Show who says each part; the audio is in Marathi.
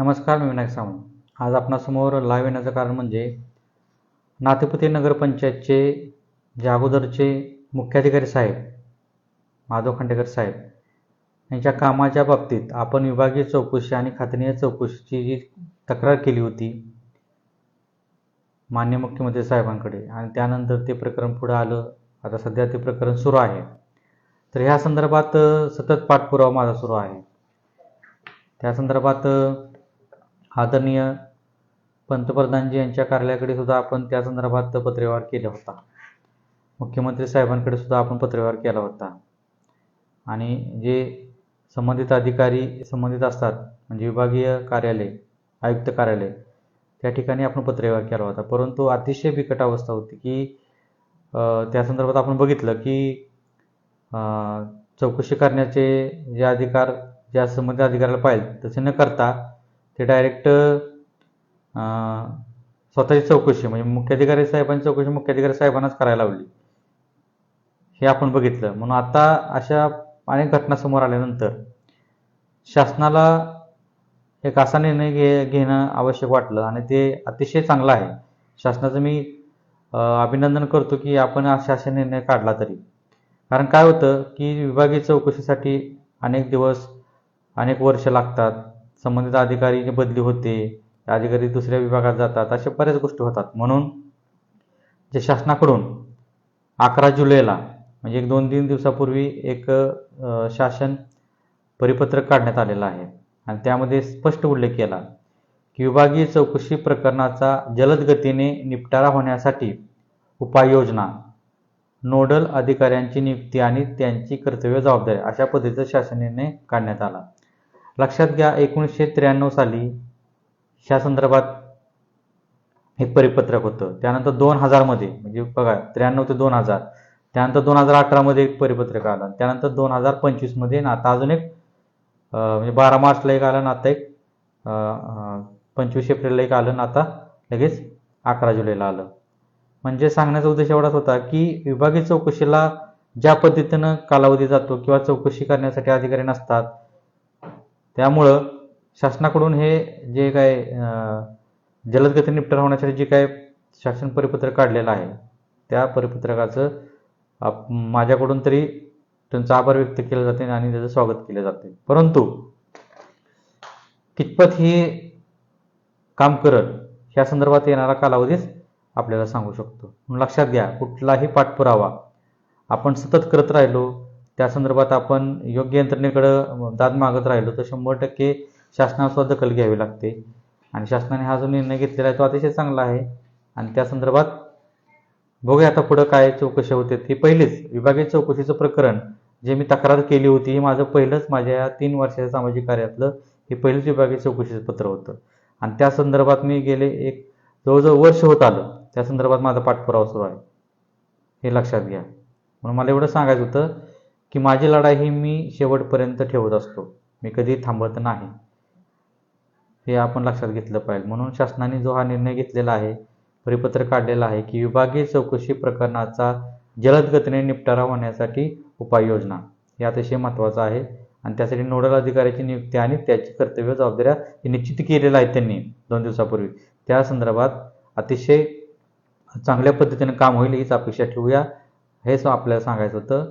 Speaker 1: नमस्कार मी विनायक सावंत. आज आपणासमोर लाईव्ह येण्याचं कारण म्हणजे नातेपुते नगरपंचायतचे जे अगोदरचे मुख्याधिकारी साहेब माधव खांडेकर साहेब यांच्या कामाच्या बाबतीत आपण विभागीय चौकशी आणि खात्रीय चौकशीची जी तक्रार केली होती मान्य मुख्यमंत्री साहेबांकडे आणि त्यानंतर ते प्रकरण पुढं आलं. आता सध्या ते प्रकरण सुरू आहे. तर ह्या संदर्भात सतत पाठपुरावा माझा सुरू आहे. त्या संदर्भात आदरणीय पंतप्रधानजी यांच्या कार्यालयाकडे सुद्धा आपण त्या संदर्भात पत्रव्यवहार केला होता. मुख्यमंत्री साहेबांकडे सुद्धा आपण पत्रव्यवहार केला होता. आणि जे संबंधित अधिकारी संबंधित असतात म्हणजे विभागीय कार्यालय आयुक्त कार्यालय त्या ठिकाणी आपण पत्रव्यवहार केला होता. परंतु अतिशय बिकट अवस्था होती की त्या संदर्भात आपण बघितलं की चौकशी करण्याचे जे अधिकार ज्या संबंधित अधिकाऱ्याला पाहिजे तसे न करता ते डायरेक्ट स्वतःची चौकशी म्हणजे मुख्याधिकारी साहेबांची चौकशी मुख्याधिकारी साहेबांनाच करायला लावली. हे आपण बघितलं. म्हणून आता अशा अनेक घटना समोर आल्यानंतर शासनाला एक असा निर्णय घे घेणं आवश्यक वाटलं आणि ते अतिशय चांगलं आहे. शासनाचं मी अभिनंदन करतो की आपण अशा अशा निर्णय काढला तरी. कारण काय होतं की विभागीय चौकशीसाठी अनेक दिवस अनेक वर्ष लागतात. संबंधित अधिकारी बदली होते अधिकारी दुसऱ्या विभागात जातात अशा बऱ्याच गोष्टी होतात. म्हणून जे शासनाकडून अकरा जुलैला म्हणजे एक दोन तीन दिवसापूर्वी एक शासन परिपत्रक काढण्यात आलेलं आहे. आणि त्यामध्ये स्पष्ट उल्लेख केला की विभागीय चौकशी प्रकरणाचा जलद गतीने निपटारा होण्यासाठी उपाययोजना नोडल अधिकाऱ्यांची नियुक्ती आणि त्यांची कर्तव्य जबाबदारी अशा पद्धतीचा शासनाने काढण्यात आला. लक्षात घ्या एकोणीसशे त्र्याण्णव साली ह्या संदर्भात एक परिपत्रक होतं. त्यानंतर दोन हजारमध्ये म्हणजे बघा त्र्याण्णव ते दोन हजार त्यानंतर दोन हजार अठरामध्ये एक परिपत्रक आलं त्यानंतर दोन हजार पंचवीसमध्ये ना आता अजून एक म्हणजे बारा मार्चला एक आलं ना आता एक पंचवीस एप्रिलला एक आलं ना आता लगेच अकरा जुलैला आलं. म्हणजे सांगण्याचा उद्देश एवढाच होता की विभागीय चौकशीला ज्या पद्धतीनं कालावधी जातो किंवा चौकशी करण्यासाठी अधिकारी नसतात त्यामुळं शासनाकडून हे जे काय अं, जलद गतीने निपटारा होण्यासाठी जे काय शासन परिपत्रक काढलेलं आहे त्या परिपत्रकाचं आप- माझ्याकडून तरी त्यांचा आभार व्यक्त केला जाते आणि त्याचं स्वागत केले जाते. परंतु कितपत हे काम करत ह्या संदर्भात येणारा कालावधीच आपल्याला सांगू शकतो. म्हणून लक्षात घ्या कुठलाही पाठपुरावा आपण सतत करत राहिलो त्या संदर्भात आपण योग्य यंत्रणेकडं दाद मागत राहिलो तर शंभर टक्के शासनाला सुद्धा दखल घ्यावी लागते. आणि शासनाने हा जो निर्णय घेतलेला आहे तो अतिशय चांगला आहे. आणि त्या संदर्भात बघूया आता पुढं काय चौकशी होते. ती पहिलीच विभागीय चौकशीचं प्रकरण जे मी तक्रार केली होती हे माझं पहिलंच माझ्या या तीन वर्षाच्या सामाजिक कार्यातलं हे पहिलंच विभागीय चौकशीचं पत्र होतं. आणि त्या संदर्भात मी गेले एक जवळजवळ वर्ष होत आलं. त्या संदर्भात माझा पाठपुरावा सुरू आहे. हे लक्षात घ्या. म्हणून मला एवढं सांगायचं होतं की माझी लढाई ही मी शेवटपर्यंत ठेवत असतो. मी कधी थांबत नाही. हे आपण लक्षात घेतलं पाहिजे. म्हणून शासनाने जो हा निर्णय घेतलेला आहे परिपत्र काढलेला आहे की विभागीय चौकशी प्रकरणाचा जलद गतीने निपटारा होण्यासाठी उपाययोजना. हे अतिशय महत्त्वाचं आहे आणि त्यासाठी नोडल अधिकाऱ्याची नियुक्ती आणि त्याची कर्तव्य जबाबदाऱ्या हे निश्चित केलेल्या आहेत त्यांनी दोन दिवसापूर्वी. त्या संदर्भात अतिशय चांगल्या पद्धतीने काम होईल हीच अपेक्षा ठेवूया. हेच आपल्याला सांगायचं होतं.